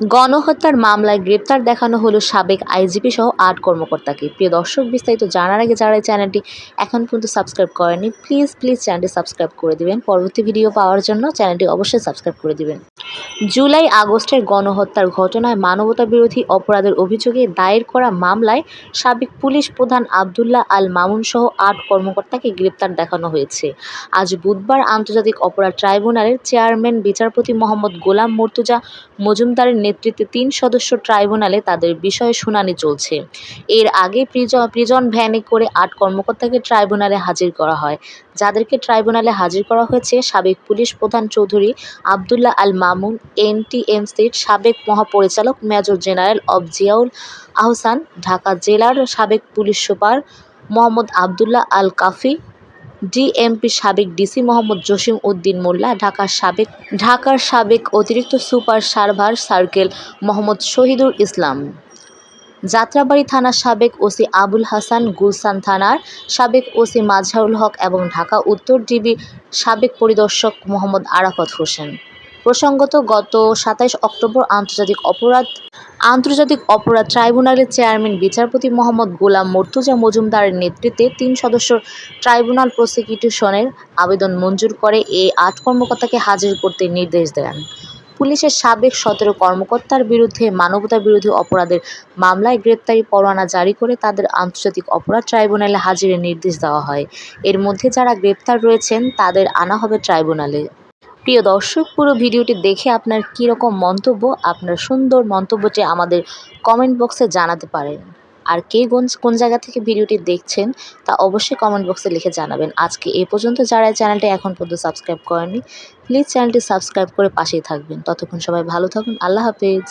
গণহত্যার মামলায় গ্রেপ্তার দেখানো হলো সাবেক আইজিপি সহ আট কর্মকর্তাকে। প্রিয় দর্শক, বিস্তারিত জানার আগে যারা এই চ্যানেলটি এখন পর্যন্ত সাবস্ক্রাইব করেনি প্লিজ প্লিজ চ্যানেলটি সাবস্ক্রাইব করে দিবেন। পরবর্তী ভিডিও পাওয়ার জন্য চ্যানেলটি অবশ্যই সাবস্ক্রাইব করে দিবেন। জুলাই আগস্টের গণহত্যার ঘটনায় মানবতাবিরোধী অপরাধের অভিযোগে দায়ের করা মামলায় সাবেক পুলিশ প্রধান আবদুল্লাহ আল মামুন সহ আট কর্মকর্তাকে গ্রেপ্তার দেখানো হয়েছে। আজ বুধবার আন্তর্জাতিক অপরাধ ট্রাইব্যুনালের চেয়ারম্যান বিচারপতি মোহাম্মদ গোলাম মর্তুজা মজুমদারের নেতৃত্বে তিন সদস্য ট্রাইব্যুনালে তাদের বিষয়ে শুনানি চলছে। এর আগে প্রিজন ভ্যানে করে আট কর্মকর্তাকে ট্রাইব্যুনালে হাজির করা হয়। যাদেরকে ট্রাইব্যুনালে হাজির করা হয়েছে সাবেক পুলিশ প্রধান চৌধুরী আবদুল্লাহ আল মামুন এনটিএমসির সাবেক মহাপরিচালক মেজর জেনারেল অব জিয়াউল আহসান, ঢাকা জেলার সাবেক police super Mohammad Abdullah Al Kafi DMP সাবেক ডিসি মোহাম্মদ জসিম উদ্দিন মোল্লা, ঢাকার সাবেক ঢাকার সাবেক অতিরিক্ত সুপার সার্ভার সার্কেল মোহাম্মদ শহীদুল ইসলাম। যাত্রাবাড়ি থানার সাবেক ওসি আবুল হাসান গুলসান থানার সাবেক ওসি মাজহারুল হক এবং ঢাকা উত্তর ডিবি সাবেক পরিদর্শক মোহাম্মদ আরাফাত হোসেন। প্রসঙ্গত গত সাতাইশ অক্টোবর আন্তর্জাতিক অপরাধ আন্তর্জাতিক অপরাধ ট্রাইব্যুনালের চেয়ারম্যান, বিচারপতি মোহাম্মদ গোলাম মর্তুজা মজুমদারের নেতৃত্বে তিন সদস্য ট্রাইব্যুনাল প্রসিকিউশনের আবেদন মঞ্জুর করে এই আট কর্মকর্তাকে হাজির করতে নির্দেশ দেন। পুলিশের সাবেক সতেরো কর্মকর্তার বিরুদ্ধে মানবতাবিরোধী অপরাধের মামলায় গ্রেপ্তারি পরোয়ানা জারি করে তাদের আন্তর্জাতিক অপরাধ ট্রাইব্যুনালে হাজিরের নির্দেশ দেওয়া হয়। এর মধ্যে যারা গ্রেপ্তার রয়েছেন, তাদের আনা হবে ট্রাইব্যুনালে। প্রিয় দর্শক, পুরো ভিডিওটি দেখে আপনার কীরকম মন্তব্য, আপনার সুন্দর মন্তব্যটি আমাদের কমেন্ট বক্সে জানাতে পারেন। আর কে কোন কোন জায়গা থেকে ভিডিওটি দেখছেন, তা অবশ্যই কমেন্ট বক্সে লিখে জানাবেন। আজকে এ পর্যন্ত যারা চ্যানেলটি এখন পর্যন্ত সাবস্ক্রাইব করেনি প্লিজ চ্যানেলটি সাবস্ক্রাইব করে পাশেই থাকবেন। ততক্ষণ সবাই ভালো থাকুন, আল্লাহ হাফেজ।